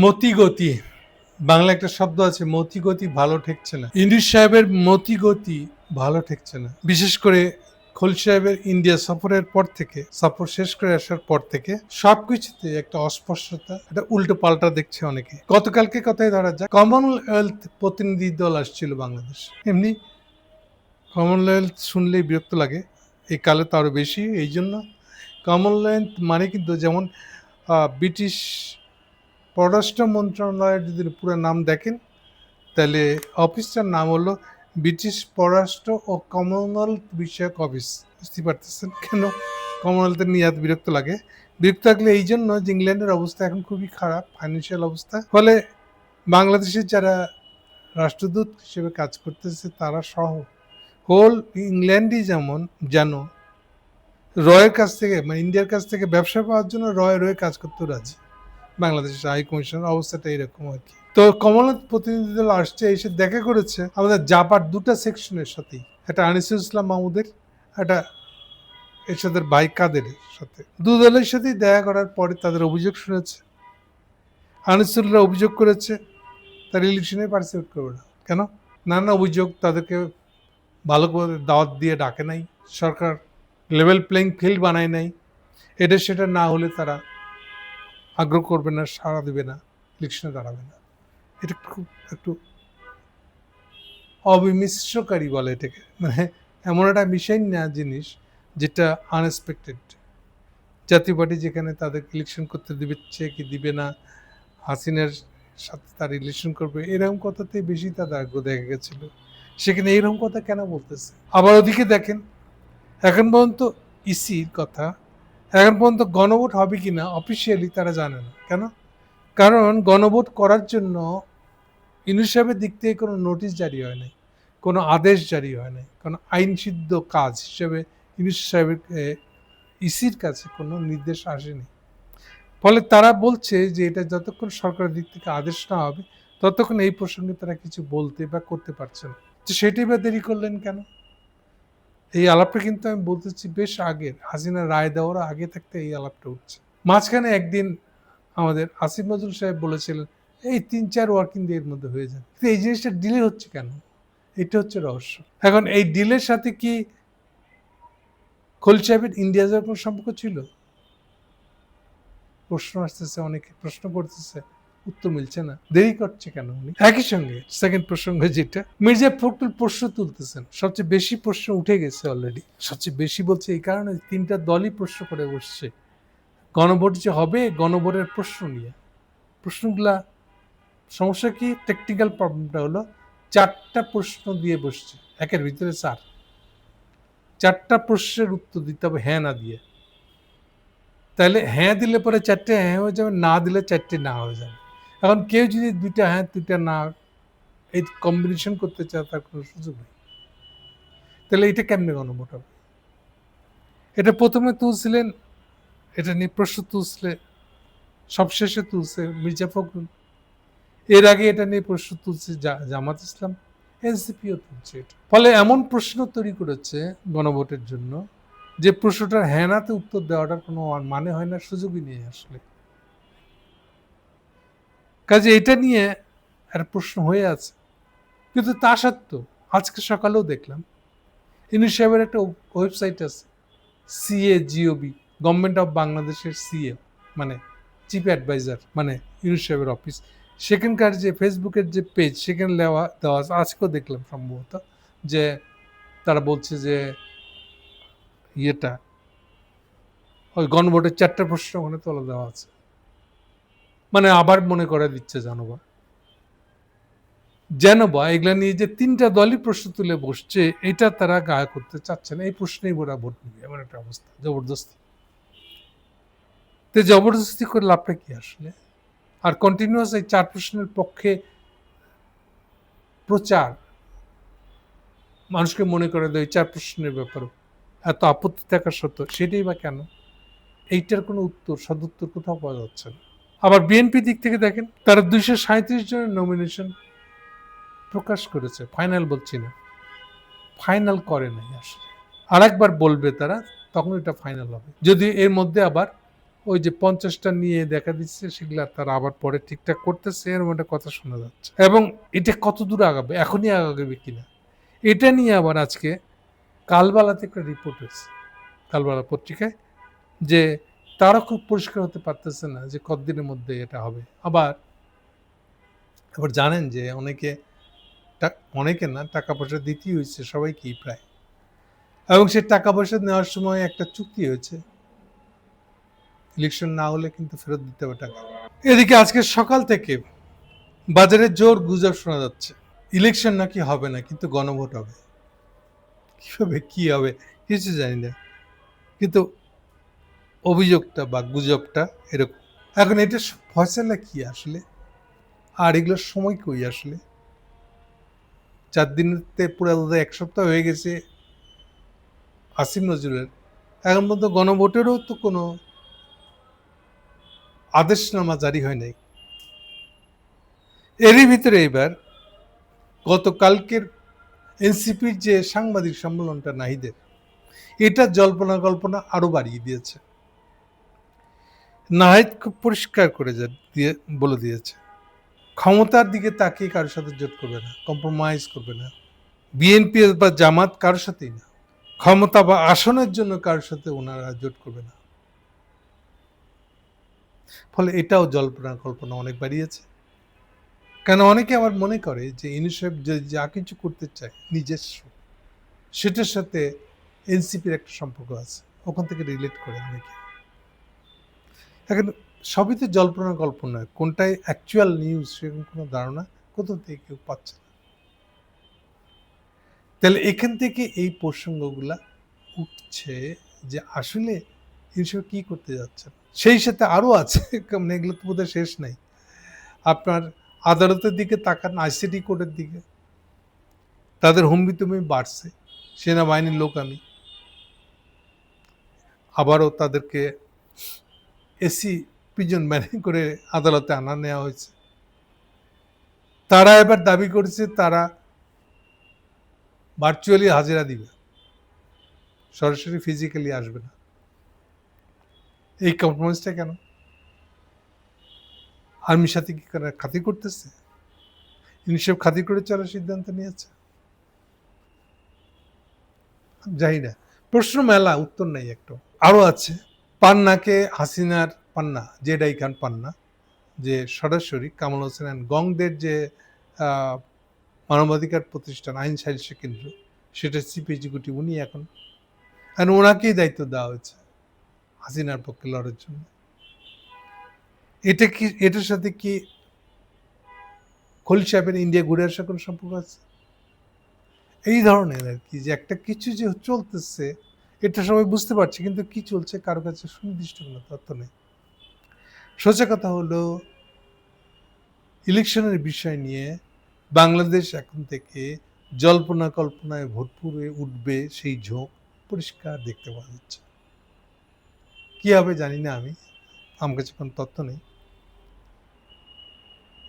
মতিগতি। বাংলা একটা শব্দ আছে, মতিগতি ভালো ঠেকছে না। ইন্দির সাহেবের মতিগতি ভালো ঠেকছে না। বিশেষ করে খোল সাহেবের ইন্ডিয়া সফরের পর থেকে, সফর শেষ করে আসার পর থেকে সবকিছুতে একটা অস্পষ্টতা, একটা উল্টো পাল্টা দেখছে অনেকে। গতকালকে কথাই ধরা যাক, কমনওয়েলথ প্রতিনিধি দল আসছিল বাংলাদেশ। এমনি কমনওয়েলথ শুনলেই বিরক্ত লাগে, এই কালে তো আরও বেশি, এই জন্য কমনওয়েলথ মানে কিন্তু যেমন ব্রিটিশ পররাষ্ট্র মন্ত্রণালয়ের যদি পুরো নাম দেখেন, তাহলে অফিসটার নাম হলো ব্রিটিশ পররাষ্ট্র ও কমনওয়েলথ বিষয়ক অফিস। বুঝতে পারতেছেন? কেন? কমনওয়েলথের নিয়ে এত বিরক্ত লাগে। বিরক্ত লাগলে এই জন্য যে ইংল্যান্ডের অবস্থা এখন খুবই খারাপ ফাইন্যান্সিয়াল অবস্থা। ফলে বাংলাদেশের যারা রাষ্ট্রদূত হিসেবে কাজ করতেছে, তারা সহ হোল ইংল্যান্ডই যেমন, যেন রয়ের কাছ থেকে মানে ইন্ডিয়ার কাছ থেকে ব্যবসা পাওয়ার জন্য রয়, রয়ে কাজ করতে রাজি। বাংলাদেশের হাই কমিশনের অবস্থাটা এরকম আর কি। তো কমলনাথ প্রতিনিধি দল আসছে, এসে দেখা করেছে আমাদের জাপার দুটা সেকশনের সাথেই। একটা আনিসুল ইসলাম মাহমুদের, একটা এরশাদের ভাই কাদের সাথে। দু দলের সাথেই দেখা করার পরে তাদের অভিযোগ শুনেছে। আনিসুলরা অভিযোগ করেছে, তার ইলেকশনে পার্টিসিপেট করবে না। কেন? নানা অভিযোগ তাদেরকে ভালো করে দাওয়াত দিয়ে ডাকে নাই। সরকার লেভেল প্লেইং ফিল্ড বানায় নাই। এটা সেটা না হলে তারা আগ্রহ করবে না, সাড়া দেবে না ইলেকশনে দাঁড়াবে না। এটা খুব একটু অবিমিশ্রকারী বলে এটাকে। মানে এমন একটা মিশাই না, জিনিস যেটা আনএক্সপেক্টেড জাতীয় পার্টি যেখানে তাদের ইলেকশন করতে দিচ্ছে কি দিবে না, হাসিনার সাথে তার ইলেকশন করবে, এরকম কথাতে বেশি তাদের আগ্রহ দেখা গেছিল। সেখানে এরকম কথা কেন বলতেছে? আবার ওদিকে দেখেন, এখন পর্যন্ত ইসির কথা এখন পর্যন্ত গণভোট হবে কি না অফিসিয়ালি তারা জানে না। কেন? কারণ গণভোট করার জন্য ইউনুস সাহেবের দিক থেকে কোনো নোটিশ জারি হয় নাই, কোনো আদেশ জারি হয় নাই। কোনো আইনসিদ্ধ কাজ হিসেবে ইউনুস সাহেবের ইসির কাছে কোনো নির্দেশ আসেনি। ফলে তারা বলছে যে এটা যতক্ষণ সরকারের দিক থেকে আদেশ না হবে, ততক্ষণ এই প্রসঙ্গে তারা কিছু বলতে বা করতে পারছে না। তো সেটাই বা দেরি করলেন কেন? এই আলাপটা কিন্তু আমি বলতেছি বেশ আগের, হাসিনা রায় দেওয়ার আগে থাকতে এই আলাপটা উঠছে মাঝখানে একদিন আমাদের আসিফ নজরুল সাহেব বলেছিলেন, এই তিন চার ওয়ার্কিং ডে এর মধ্যে হয়ে যায় কিন্তু এই জিনিসটা ডিলে হচ্ছে কেন? এটা হচ্ছে রহস্য। এখন এই ডিলের সাথে কি খোল সাহেবের ইন্ডিয়া যাওয়ার কোনো সম্পর্ক ছিল? প্রশ্ন আসতেছে, অনেকে প্রশ্ন করতেছে। উত্তর মিলছে না। দেরি করছে কেন উনি? একই সঙ্গে সেকেন্ড প্রসঙ্গ যেটা, মির্জা ফখরুল প্রশ্ন তুলতেছেন। সবচেয়ে বেশি প্রশ্ন উঠে গেছে অলরেডি সবচেয়ে বেশি বলছে এই কারণে তিনটা দলই প্রশ্ন করে বসছে। গণভোট যে হবে, গণভোটের প্রশ্ন নিয়ে। প্রশ্নগুলা, সমস্যা কি? টেকনিক্যাল প্রবলেমটা হলো, চারটা প্রশ্ন দিয়ে বসছে। একের ভিতরে চার। চারটা প্রশ্নের উত্তর দিতে হবে হ্যাঁ না দিয়ে। তাহলে হ্যাঁ দিলে পরে চারটে হ্যাঁ হয়ে যাবে, না দিলে চারটে না হয়ে যাবে। এখন কেউ যদি দুইটা হ্যাঁ দুইটা না, এই কম্বিনেশন করতে চায়, তার কোনো সুযোগ নেই। তাহলে এটা কেমনে গণভোট হবে এটা প্রথমে তুলছিলেন, এটা নিয়ে প্রশ্ন তুলছিলে, সবশেষে তুলছে মির্জা ফখরুল। এর আগে এটা নিয়ে প্রশ্ন তুলছে জামাত ইসলাম, এনসিপিও তুলছে এটা। ফলে এমন প্রশ্ন তৈরি করেছে গণভোটের জন্য যে প্রশ্নটার হ্যানাতে উত্তর দেওয়াটার কোনো মানে হয় না, সুযোগই নেই আসলে। কাজে এটা নিয়ে একটা প্রশ্ন হয়ে আছে। কিন্তু তা সত্ত্বেও, আজকে সকালেও দেখলাম সাহেবের একটা ওয়েবসাইট আছে সিএ জিওবি গভর্নমেন্ট অফ বাংলাদেশের সিএ মানে চিফ অ্যাডভাইজার মানে ইউনুস সাহেবের অফিস সেখানকার যে ফেসবুকের যে পেজ সেখানে দেওয়া দেওয়া আজকেও দেখলাম সম্ভবত যে তারা বলছে যে ইয়েটা, ওই গণভোটের চারটা প্রশ্ন ওখানে তোলা দেওয়া আছে। মানে আবার মনে করে দিচ্ছে জানো বা? যেন বা এগুলা নিয়ে যে তিনটা দলই প্রশ্ন তুলে বসছে, এটা তারা গায়ে করতে চাচ্ছে না। এই প্রশ্নেই ওরা ভোট নিবে, এমন একটা অবস্থা। জবরদস্তি। তো জবরদস্তি করে লাভটা কি আসলে? আর কন্টিনিউয়াস এই চার প্রশ্নের পক্ষে প্রচার, মানুষকে মনে করে দেয় চার প্রশ্নের ব্যাপারও এত আপত্তি থাকা সত্ত্বেও, সেটাই বা কেন? এইটার কোনো উত্তর, সদুত্তর কোথাও পাওয়া যাচ্ছে না। আবার বিএনপি দিক থেকে দেখেন, তারা দুইশো সাঁত্রিশ জনের নমিনেশন প্রকাশ করেছে ফাইনাল বলছি না। ফাইনাল করে নাই আসলে। আর একবার বলবে তারা, তখন এটা ফাইনাল হবে। যদি এর মধ্যে আবার ওই যে পঞ্চাশটা নিয়ে দেখা দিচ্ছে, সেগুলা তারা আবার পরে ঠিকঠাক করতেছে, এর মধ্যে কথা শোনা যাচ্ছে। এবং এটা কত দূর আগাবে, এখনই আগাবে কিনা? এটা নিয়ে আবার আজকে কালবালাতে একটা রিপোর্ট হয়েছে, কালবালা পত্রিকায়, যে তারা খুব পরিষ্কার হতে পারতেছে না যে কতদিনের মধ্যে এটা হবে। আবার আবার জানেন যে অনেকে অনেকে না টাকা পয়সা দিতেই হয়েছে সবাইকেই প্রায়। এবং সে টাকা পয়সা নেওয়ার সময় একটা চুক্তি হয়েছে। ইলেকশন না হলে কিন্তু ফেরত দিতে হবে টাকা। এদিকে আজকে সকাল থেকে বাজারে জোর গুজব শোনা যাচ্ছে। ইলেকশন নাকি হবে না, কিন্তু গণভোট হবে। কীভাবে কি হবে, কিছু জানি না। কিন্তু অভিযোগটা বা গুজবটা এরকম। এখন এটা ফয়সালা কি আসলে? আর এগুলোর সময় কই আসলে? চার দিনতে পুরো এক সপ্তাহ হয়ে গেছে আসিম নজরুলের। এখন পর্যন্ত গণভোটেরও তো কোনো আদেশনামা জারি হয় নাই। এরই ভিতরে এবার গতকালকের এনসিপির যে সাংবাদিক সম্মেলনটা নাহিদের, এটা জল্পনা কল্পনা আরও বাড়িয়ে দিয়েছে। নাহিদ পরিষ্কার করে যা- দিয়ে, বলে দিয়েছে। ক্ষমতার দিকে তাকিয়ে কারোর সাথে জোট করবে না কম্প্রোমাইজ করবে না। বিএনপি বা জামাত কারোর সাথেই না। ক্ষমতা বা আসনের জন্য কারোর সাথে ওনারা জোট করবে না। ফলে এটাও জল্পনা কল্পনা অনেক বাড়িয়েছে। কেন অনেকে আবার মনে করে যে ইউনিসেফ যে, যা কিছু করতে চায়, নিজস্ব, সেটার সাথে এনসিপির একটা সম্পর্ক আছে। ওখান থেকে রিলেট করে অনেকে। এখন সবই তো জল্পনা গল্প নয়। কোনটাই অ্যাকচুয়াল নিউজ সেরকম কোনো ধারণা কোথাও থেকে কেউ পাচ্ছে না। তাহলে এখান থেকে এই প্রসঙ্গগুলা উঠছে যে আসলে ইনসব কি করতে যাচ্ছে? সেই সাথে আরও আছে মানে এগুলো তো বোধহয় শেষ নাই। আপনার আদালতের দিকে তাকান আইসিটি কোর্টের দিকে। তাদের হুমবি তুমি বাড়ছে, সেনাবাহিনীর লোক আমি। আবারও তাদেরকে এসি পিজন ম্যানেজ করে আদালতে আনা নেওয়া হয়েছে। তারা এবার দাবি করেছে তারা ভার্চুয়ালি হাজিরা দিবে। সরাসরি ফিজিক্যালি আসবে না। এই কম্প্রোমাইজটা কেন? আর্মির সাথে কি খাতির করতেছে? ইউনিসেফ খাতি করে চলার সিদ্ধান্ত নিয়েছে? যাই না। প্রশ্ন মেলা, উত্তর নাই একটু আরও আছে। পান্নাকে হাসিনার পান্না, জেডাই খান পান্না, যে সরাসরি কামাল হোসেন অ্যান্ড গংদের যে মানবাধিকার প্রতিষ্ঠান, আইন সাহিত্য কেন্দ্র, সেটা চিফ এক্সিকিউটিভ উনি এখন আর ওনাকেই দায়িত্ব দেওয়া হয়েছে হাসিনার পক্ষে লড়ার জন্য। এটা কি, এটার সাথে কি খলিল সাহেবের ইন্ডিয়া ঘুরে আসার কোনো সম্পর্ক আছে? এই ধরনের আর কি, যে একটা কিছু যে চলতেছে এটা সবাই বুঝতে পারছে, কিন্তু কি চলছে কারও কাছে সুনির্দিষ্ট কোনো তথ্য নেই। সোজা কথা হলো, ইলেকশনের বিষয় নিয়ে বাংলাদেশ এখন থেকে জল্পনা কল্পনায় ভরপুর হয়ে উঠবে সেই ঝোঁক পরিষ্কার দেখতে পাওয়া যাচ্ছে। কি হবে জানি না আমি, আমার কাছে কোনো তথ্য নেই।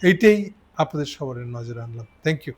এইটাই আপনাদের সবার নজরে আনলাম। Thank you